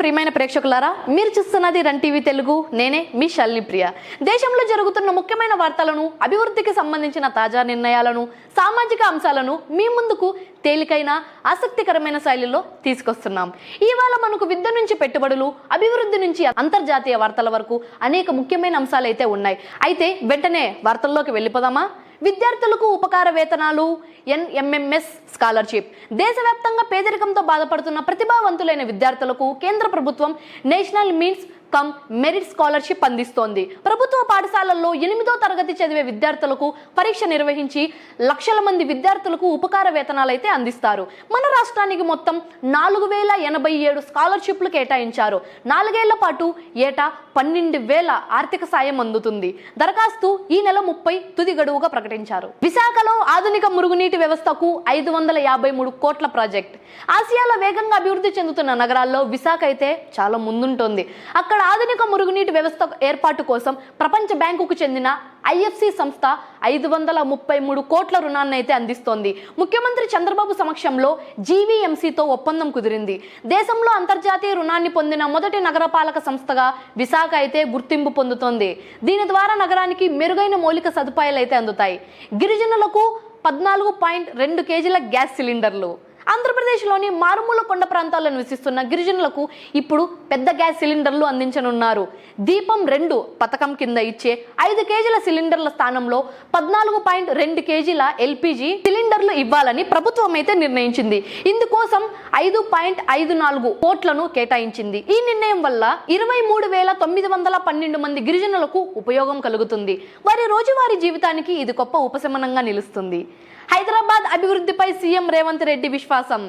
ప్రియమైన ప్రేక్షకులారా మీరు చూస్తున్నది రన్ టీవీ తెలుగు నేనే మీ షల్ని ప్రియ. దేశంలో జరుగుతున్న ముఖ్యమైన వార్తలను అభివృద్ధికి సంబంధించిన తాజా నిర్ణయాలను సామాజిక అంశాలను మీ ముందుకు తేలికైన ఆసక్తికరమైన శైలిలో తీసుకొస్తున్నాం. ఇవాళ మనకు విద్య నుంచి పెట్టుబడులు అభివృద్ధి నుంచి అంతర్జాతీయ వార్తల వరకు అనేక ముఖ్యమైన అంశాలు అయితే ఉన్నాయి. అయితే వెంటనే వార్తల్లోకి వెళ్ళిపోదామా? విద్యార్థులకు ఉపకార వేతనాలు ఎన్ఎంఎంఎస్ స్కాలర్షిప్. దేశవ్యాప్తంగా పేదరికంతో బాధపడుతున్న ప్రతిభావంతులైన విద్యార్థులకు కేంద్ర ప్రభుత్వం national means cum merit scholarship అందిస్తోంది. ప్రభుత్వ పాఠశాలల్లో ఎనిమిదో తరగతి చదివే విద్యార్థులకు పరీక్ష నిర్వహించి లక్షల మంది విద్యార్థులకు ఉపకార వేతనాలు అయితే అందిస్తారు. మన రాష్ట్రానికి మొత్తం నాలుగు వేల ఎనభై ఏడు స్కాలర్షిప్లు కేటాయించారు. నాలుగేళ్ళ పాటు ఏటా పన్నెండు వేల ఆర్థిక సాయం అందుతుంది. దరఖాస్తు ఈ నెల ముప్పై తుది గడువుగా ప్రకటించారు. విశాఖలో ఆధునిక మురుగునీటి వ్యవస్థకు ఐదు వందల యాభై మూడు కోట్ల ప్రాజెక్ట్. ఆసియాలో వేగంగా అభివృద్ధి చెందుతున్న నగరాల్లో విశాఖ అయితే చాలా ముందుంటోంది. అక్కడ ఆధునిక మురుగునీటి వ్యవస్థ ఏర్పాటు కోసం ప్రపంచ బ్యాంకుకు చెందిన ఐఎఫ్సి సంస్థ ఐదు వందల ముప్పై మూడు కోట్ల రుణాన్ని అయితే అందిస్తోంది. ముఖ్యమంత్రి చంద్రబాబు సమక్షంలో జీవీఎంసీతో ఒప్పందం కుదిరింది. దేశంలో అంతర్జాతీయ రుణాన్ని పొందిన మొదటి నగరపాలక సంస్థగా విశాఖ అయితే గుర్తింపు పొందుతోంది. దీని ద్వారా నగరానికి మెరుగైన మౌలిక సదుపాయాలు అయితే అందుతాయి. గిరిజనులకు పద్నాలుగు పాయింట్ రెండు కేజీల గ్యాస్ సిలిండర్లు. ఆంధ్రప్రదేశ్లోని మారుమూల కొండ ప్రాంతాల్లో నివసిస్తున్న గిరిజనులకు ఇప్పుడు పెద్ద గ్యాస్ సిలిండర్లు అందించనున్నారు. దీపం రెండు పథకం కింద ఇచ్చే ఐదు కేజీల సిలిండర్ల స్థానంలో పద్నాలుగు పాయింట్ రెండు కేజీల ఎల్పిజి సిలిండర్లు ఇవ్వాలని ప్రభుత్వం అయితే నిర్ణయించింది. ఇందుకోసం ఐదు పాయింట్ ఐదు నాలుగు కోట్లను కేటాయించింది. ఈ నిర్ణయం వల్ల ఇరవై మూడు వేల తొమ్మిది వందల పన్నెండు మంది గిరిజనులకు ఉపయోగం కలుగుతుంది. వారి రోజువారీ జీవితానికి ఇది గొప్ప ఉపశమనంగా నిలుస్తుంది. హైదరాబాద్ అభివృద్ధిపై సీఎం రేవంత్ రెడ్డి విశ్వాసం.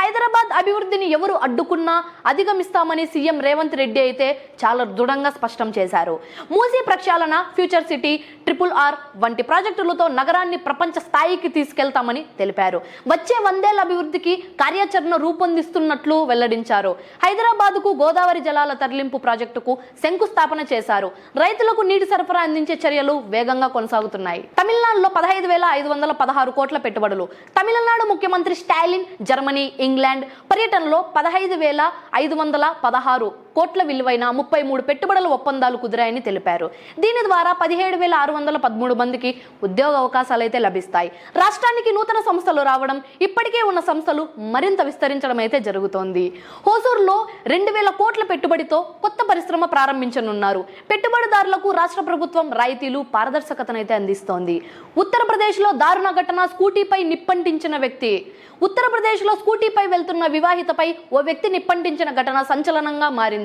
హైదరాబాద్ అభివృద్ధిని ఎవరు అడ్డుకున్నా అధిగమిస్తామని సీఎం రేవంత్ రెడ్డి అయితే చాలా దృఢంగా స్పష్టం చేశారు. మూసీ ప్రక్షాళన ఫ్యూచర్ సిటీ ట్రిపుల్ ఆర్ వంటి ప్రాజెక్టులతో నగరాన్ని ప్రపంచ స్థాయికి తీసుకెళ్తామని తెలిపారు. వచ్చే వందేళ్ళ అభివృద్ధికి కార్యాచరణ రూపొందిస్తున్నట్లు వెల్లడించారు. హైదరాబాద్కు గోదావరి జలాల తరలింపు ప్రాజెక్టుకు శంకుస్థాపన చేశారు. రైతులకు నీటి సరఫరా అందించే చర్యలు వేగంగా కొనసాగుతున్నాయి. తమిళనాడులో పదహైదు వేల ఐదు వందల పదహారు కోట్ల పెట్టుబడులు. తమిళనాడు ముఖ్యమంత్రి స్టాలిన్ జర్మనీ ఇంగ్లాండ్. పర్యటనలో పదహైదు వేల ఐదు వందల పదహారు కోట్ల విలువైన ముప్పై మూడు పెట్టుబడుల ఒప్పందాలు కుదిరాయని తెలిపారు. దీని ద్వారా పదిహేడు వేల ఆరు వందల పదమూడు మందికి ఉద్యోగ అవకాశాలు అయితే లభిస్తాయి. రాష్ట్రానికి నూతన సంస్థలు రావడం ఇప్పటికే ఉన్న సంస్థలు మరింత విస్తరించడం అయితే జరుగుతోంది. హోసూరులో రెండు వేల కోట్ల పెట్టుబడితో కొత్త పరిశ్రమ ప్రారంభించనున్నారు. పెట్టుబడిదారులకు రాష్ట్ర ప్రభుత్వం రాయితీలు పారదర్శకతనైతే అందిస్తోంది. ఉత్తరప్రదేశ్లో దారుణ ఘటన స్కూటీపై నిప్పంటించిన వ్యక్తి. ఉత్తరప్రదేశ్లో స్కూటీపై వెళ్తున్న వివాహితపై ఓ వ్యక్తి నిప్పంటించిన ఘటన సంచలనంగా మారింది.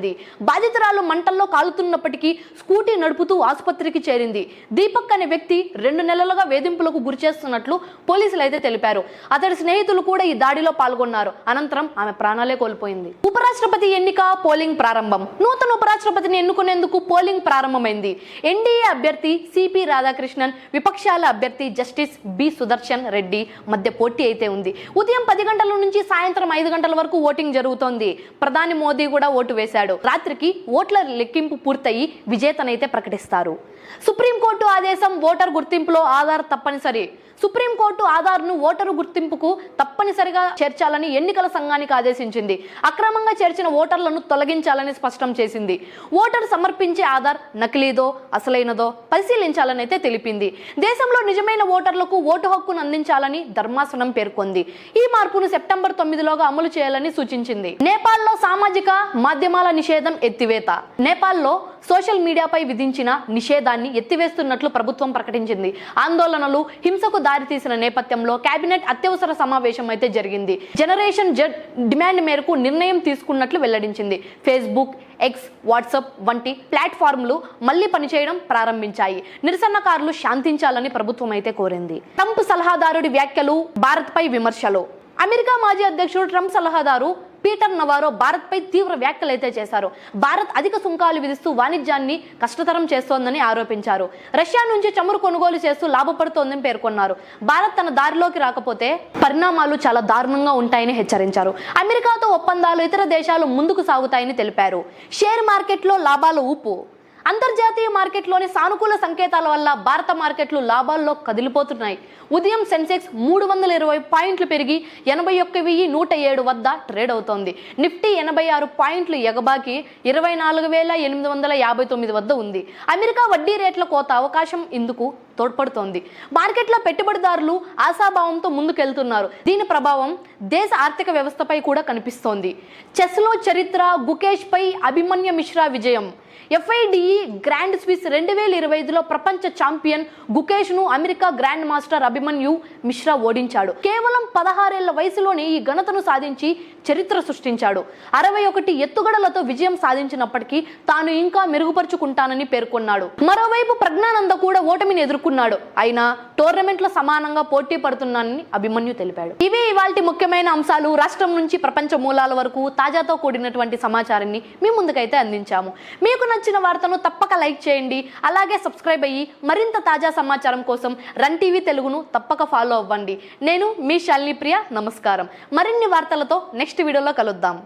బాధితురాలు మంటల్లో కాలుతున్నప్పటికీ స్కూటీ నడుపుతూ ఆసుపత్రికి చేరింది. దీపక్ అనే వ్యక్తి రెండు నెలలుగా వేధింపులకు గురిచేస్తున్నట్లు పోలీసులు అయితే తెలిపారు. అతడి స్నేహితులు కూడా ఈ దాడిలో పాల్గొన్నారు. అనంతరం ఆమె ప్రాణాలే కోల్పోయింది. ఉపరాష్ట్రపతి ఎన్నిక పోలింగ్ ప్రారంభం. నూతన ఉపరాష్ట్రపతిని ఎన్నుకునేందుకు పోలింగ్ ప్రారంభమైంది. ఎన్డీఏ అభ్యర్థి సిపి రాధాకృష్ణన్ విపక్షాల అభ్యర్థి జస్టిస్ బి సుదర్శన్ రెడ్డి మధ్య పోటీ అయితే ఉంది. ఉదయం పది గంటల నుంచి సాయంత్రం ఐదు గంటల వరకు ఓటింగ్ జరుగుతోంది. ప్రధాని మోదీ కూడా ఓటు వేశాడు. రాత్రికి ఓట్ల లెక్కింపు పూర్తయి విజేతనైతే ప్రకటిస్తారు. సుప్రీంకోర్టు ఆదేశం ఓటర్ గుర్తింపులో ఆధార్ తప్పనిసరి. సుప్రీంకోర్టు ఆధార్ను ఓటరు గుర్తింపుకు తప్పనిసరిగా చేర్చాలని ఎన్నికల సంఘానికి ఆదేశించింది. అక్రమంగా చేర్చిన ఓటర్లను తొలగించాలని స్పష్టం చేసింది. ఓటర్ సమర్పించే ఆధార్ నకిలీదో అసలైనదో పరిశీలించాలని అయితే తెలిపింది. దేశంలో నిజమైన ఓటర్లకు ఓటు హక్కును అందించాలని ధర్మాసనం పేర్కొంది. ఈ మార్పును సెప్టెంబర్ తొమ్మిదిలోగా అమలు చేయాలని సూచించింది. నేపాల్లో సామాజిక మాధ్యమాల నిషేధం ఎత్తివేత. నేపాల్లో సోషల్ మీడియాపై విధించిన నిషేధాన్ని ఎత్తివేస్తున్నట్లు ప్రభుత్వం ప్రకటించింది. ఆందోళనలు హింసకు దారితీసిన నేపథ్యంలో కేబినెట్ అత్యవసర సమావేశం అయితే జరిగింది. జనరేషన్ జెడ్ డిమాండ్ మేరకు నిర్ణయం తీసుకున్నట్లు వెల్లడించింది. ఫేస్బుక్ ఎక్స్ వాట్సాప్ వంటి ప్లాట్ఫామ్లు మళ్ళీ పనిచేయడం ప్రారంభించాయి. నిరసనకారులు శాంతించాలని ప్రభుత్వం అయితే కోరింది. ట్రంప్ సలహాదారుడి వ్యాఖ్యలు భారత్పై విమర్శలు. అమెరికా మాజీ అధ్యక్షుడు ట్రంప్ సలహాదారు పీటర్ నవారో భారత్పై తీవ్ర వ్యాఖ్యలు అయితే చేశారు. భారత్ అధిక సుంకాలు విధిస్తూ వాణిజ్యాన్ని కష్టతరం చేస్తోందని ఆరోపించారు. రష్యా నుంచి చమురు కొనుగోలు చేస్తూ లాభపడుతోందని పేర్కొన్నారు. భారత్ తన దారిలోకి రాకపోతే పరిణామాలు చాలా దారుణంగా ఉంటాయని హెచ్చరించారు. అమెరికాతో ఒప్పందాలు ఇతర దేశాలు ముందుకు సాగుతాయని తెలిపారు. షేర్ మార్కెట్లో లాభాల ఊపు అంతర్జాతీయ మార్కెట్లోని సానుకూల సంకేతాల వల్ల భారత మార్కెట్లు లాభాల్లో కదిలిపోతున్నాయి. ఉదయం సెన్సెక్స్ మూడు వందల ఇరవై పాయింట్లు పెరిగి ఎనభై ఒక్క వెయ్యి నూట ఏడు వద్ద ట్రేడ్ అవుతోంది. నిఫ్టీ ఎనభై ఆరు పాయింట్లు ఎగబాకి ఇరవై నాలుగు వేల ఎనిమిది వందల యాభై తొమ్మిది వద్ద ఉంది. అమెరికా వడ్డీ రేట్ల కోత అవకాశం ఇందుకు తోడ్పడుతోంది. మార్కెట్లో పెట్టుబడిదారులు ఆశాభావంతో ముందుకెళ్తున్నారు. దీని ప్రభావం దేశ ఆర్థిక వ్యవస్థపై కూడా కనిపిస్తోంది. చెస్లో చరిత్ర గుకేష్పై అభిమన్య మిశ్రా విజయం. ఎఫ్ఐడిఈ గ్రాండ్ స్విస్ రెండు వేల ఇరవై ఐదులో ప్రపంచ champion గుకేష్ను America grand master Abhimanyu Mishra ఓడించాడు. కేవలం పదహారేళ్ళ వయసులోనే ఈ ఘనతను సాధించి చరిత్ర సృష్టించాడు. అరవై ఒకటి ఎత్తుగడలతో విజయం సాధించినప్పటికీ తాను ఇంకా మెరుగుపరుచుకుంటానని పేర్కొన్నాడు. మరోవైపు ప్రజ్ఞానంద కూడా ఓటమిని ఎదుర్కొన్నాడు. అయినా టోర్నమెంట్లో సమానంగా పోటీ పడుతున్నానని అభిమన్యు తెలిపాడు. ఇవే ఇవాల్టి ముఖ్యమైన అంశాలు. రాష్ట్రం నుంచి ప్రపంచ మూలాల వరకు తాజాతో కూడినటువంటి సమాచారాన్ని మీ ముందుకైతే అందించాము. మీకు నచ్చిన వార్తను తప్పక లైక్ చేయండి. అలాగే సబ్స్క్రైబ్ అయ్యి మరింత తాజా సమాచారం కోసం రన్ టీవీ తెలుగును తప్పక ఫాలో అవ్వండి. నేను మీ శాలిని ప్రియ నమస్కారం. మరిన్ని వార్తలతో నెక్స్ట్ వీడియోలో కలుద్దాం.